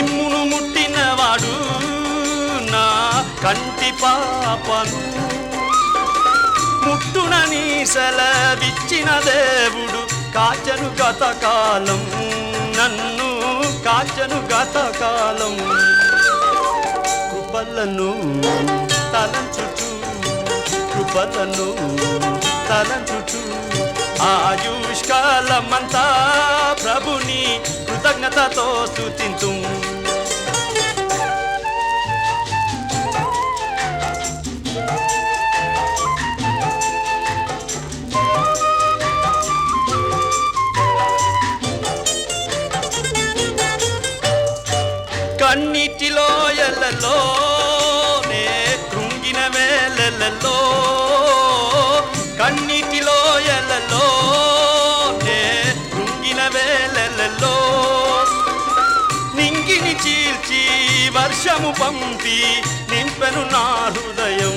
నిమ్మును ముట్టినవాడు నా కంటి పాపను. ముట్టునని సెలవిచ్చిన దేవుడు కాచను గతకాలం నన్ను కాచను గతకాలం కృపలను తలంచుచు కృపలను తలంచుచు. ఆయుష్కాలమంతా ప్రభుని కృతజ్ఞతతో స్థుతి కన్నిటిలో ఎల్లలో నే కృంగిన వేలలో కన్నిటిలో ఎల్లలో నే కృంగిన వేలలో నింగిని చీల్చి వర్షము పంపి నింపెను నా హృదయం.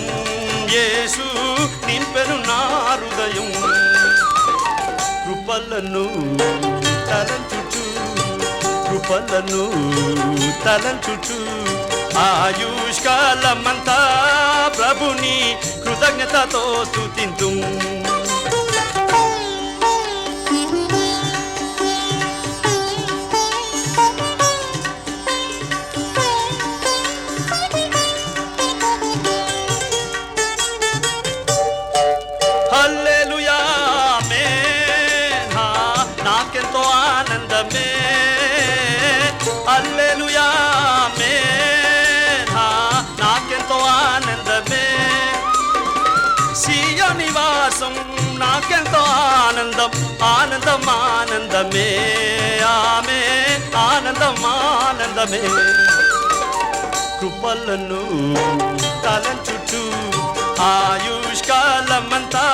యేసు నింపెను నా హృదయం. కృపలను తలంచు కృపలను తలంచుచు. ఆయుష్కాలమంతా ప్రభుని కృతజ్ఞతతో స్తుతింతు. నాకెంతో ఆనందమే. నివాసం నాకెంతో ఆనందం ఆనందం ఆనందమే ఆమె ఆనందం ఆనందమే కృపలను తలంచుచు ఆయుష్కాలమంతా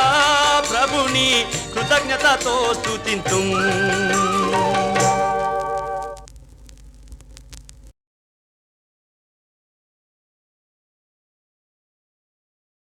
ప్రభుని కృతజ్ఞతతో స్తుతింతు.